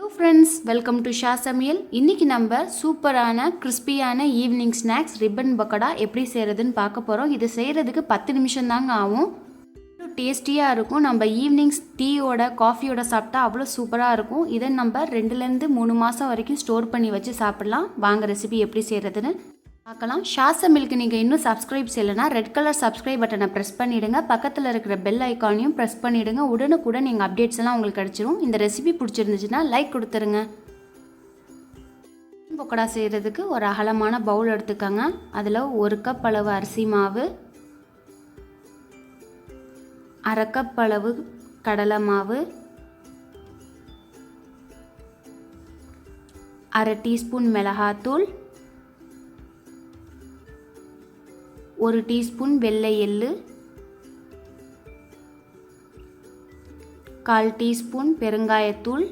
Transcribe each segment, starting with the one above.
Hello friends welcome to Sha சமையல் இன்றைக்கி நம்ம சூப்பரான கிறிஸ்பியான ஈவினிங் ஸ்நாக்ஸ் ரிப்பன் பக்கடா எப்படி செய்கிறதுன்னு பார்க்க போகிறோம் இது செய்கிறதுக்கு பத்து நிமிஷம் தாங்க ஆகும். டேஸ்டியாக இருக்கும். நம்ம ஈவினிங்ஸ் டீயோட காஃபியோட சாப்பிட்டா அவ்வளோ சூப்பராக இருக்கும். இதை நம்ம ரெண்டுலேருந்து மூணு மாதம் வரைக்கும் ஸ்டோர் பண்ணி வச்சு சாப்பிட்லாம். வாங்க ரெசிபி எப்படி செய்கிறதுன்னு பார்க்கலாம். ஷாச மில்க்கு நீங்கள் இன்னும் சப்ஸ்கிரைப் செய்யலைன்னா ரெட் கலர் சப்ஸ்கிரைப் பட்டனை ப்ரெஸ் பண்ணிவிடுங்க பக்கத்தில் இருக்கிற பெல் ஐக்கானையும் ப்ரெஸ் பண்ணிவிடுங்க உடனுக்குடன் நீங்கள் அப்டேட்ஸ் எல்லாம் உங்களுக்கு கிடச்சிரும். இந்த ரெசிபி பிடிச்சிருந்துச்சுன்னா லைக் கொடுத்துருங்க. பக்கோடா செய்கிறதுக்கு ஒரு அகலமான பவுல் எடுத்துக்கோங்க. அதில் ஒரு கப் அளவு அரிசி மாவு அரை கப் அளவு கடலை மாவு அரை டீஸ்பூன் மிளகாத்தூள் ஒரு டீஸ்பூன் வெள்ளை எள்ளு கால் டீஸ்பூன் பெருங்காயத்தூள்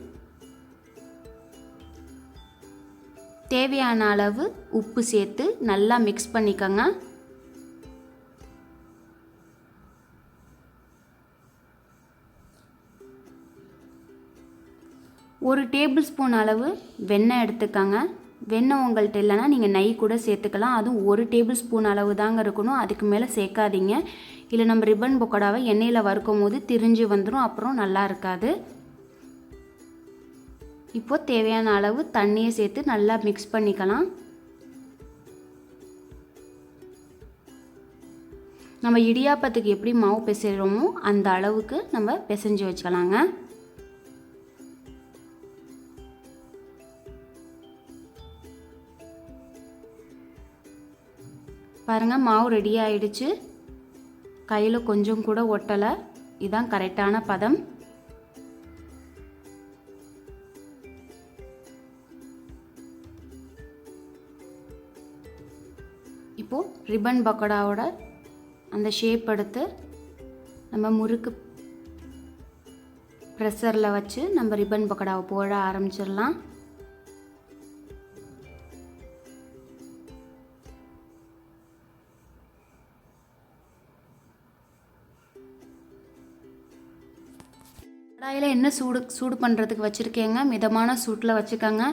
தேவையான அளவு உப்பு சேர்த்து நல்லா மிக்ஸ் பண்ணிக்கோங்க. ஒரு டேபிள் ஸ்பூன் அளவு வெண்ணெய் எடுத்துக்கோங்க. வெண்ணெய் உங்கள்கிட்ட இல்லைன்னா நீங்கள் நெய் கூட சேர்த்துக்கலாம். அதுவும் ஒரு டேபிள் ஸ்பூன் அளவு தாங்க இருக்கணும். அதுக்கு மேலே சேர்க்காதீங்க. இல்லை நம்ம ரிப்பன் பொக்கடாவை எண்ணெயில் வறுக்கும் போது திரிஞ்சு வந்துடும் அப்புறம் நல்லா இருக்காது. இப்போது தேவையான அளவு தண்ணியை சேர்த்து நல்லா மிக்ஸ் பண்ணிக்கலாம். நம்ம இடியாப்பத்துக்கு எப்படி மாவு பிசைகிறோமோ அந்த அளவுக்கு நம்ம பிசைஞ்சு வச்சுக்கலாங்க. பாருங்கள் மாவு ரெடி ஆயிடுச்சு. கையில் கொஞ்சம் கூட ஒட்டலை. இதுதான் கரெக்டான பதம். இப்போது ரிப்பன் பக்கோடாவோட அந்த ஷேப் எடுத்து நம்ம முறுக்கு ப்ரெஷரில் வச்சு நம்ம ரிப்பன் பக்கோடாவை போட ஆரம்பிச்சிடலாம். கடாயில் என்ன சூடு சூடு பண்ணுறதுக்கு வச்சுருக்கேங்க. மிதமான சூட்டில் வச்சுக்கோங்க.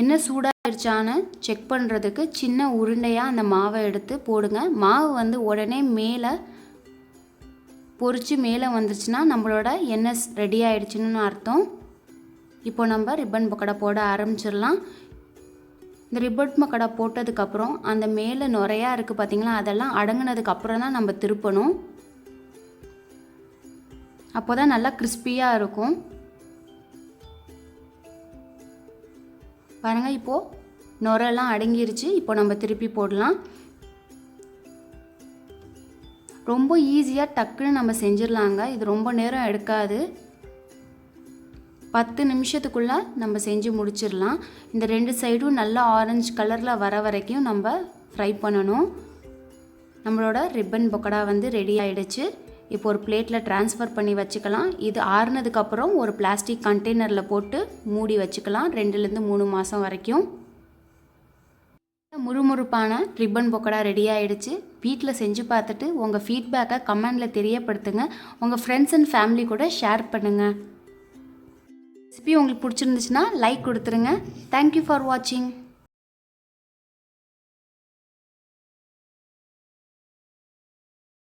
என்ன சூடாகிடுச்சான்னு செக் பண்ணுறதுக்கு சின்ன உருண்டையாக அந்த மாவை எடுத்து போடுங்க. மாவு வந்து உடனே மேலே பொறிச்சு மேலே வந்துருச்சுன்னா நம்மளோட எண்ணெய் ரெடி ஆகிடுச்சுன்னு அர்த்தம். இப்போ நம்ம ரிப்பன் பக்கடை போட ஆரம்பிச்சிடலாம். இந்த ரிப்பன் பக்கடை போட்டதுக்கப்புறம் அந்த மேலே நுறையா இருக்குது பார்த்திங்களா அதெல்லாம் அடங்கினதுக்கப்புறம் தான் நம்ம திருப்பணும். அப்போ தான் நல்லா கிறிஸ்பியாக இருக்கும். பாருங்கள் இப்போது நுரெல்லாம் அடங்கிருச்சு. இப்போ நம்ம திருப்பி போடலாம். ரொம்ப ஈஸியாக டக்குன்னு நம்ம செஞ்சிடலாங்க. இது ரொம்ப நேரம் எடுக்காது. பத்து நிமிஷத்துக்குள்ளே நம்ம செஞ்சு முடிச்சிடலாம். இந்த ரெண்டு சைடும் நல்லா ஆரஞ்சு கலரில் வர வரைக்கும் நம்ம ஃப்ரை பண்ணணும். நம்மளோட ரிப்பன் பக்கோடா வந்து ரெடி ஆகிடுச்சு இப்போ ஒரு பிளேட்டில் ட்ரான்ஸ்ஃபர் பண்ணி வச்சுக்கலாம். இது ஆறுனதுக்கப்புறம் ஒரு பிளாஸ்டிக் கண்டெய்னரில் போட்டு மூடி வச்சுக்கலாம். ரெண்டுலேருந்து மூணு மாதம் வரைக்கும். முறுமுறுப்பான ரிப்பன் பொக்கடா ரெடி ஆகிடுச்சு வீட்டில் செஞ்சு பார்த்துட்டு உங்கள் ஃபீட்பேக்கை கமெண்டில் தெரியப்படுத்துங்க. உங்கள் ஃப்ரெண்ட்ஸ் அண்ட் ஃபேமிலி கூட ஷேர் பண்ணுங்கள் ரெசிபி உங்களுக்கு பிடிச்சிருந்துச்சுன்னா லைக் கொடுத்துருங்க. தேங்க்யூ ஃபார் வாட்சிங்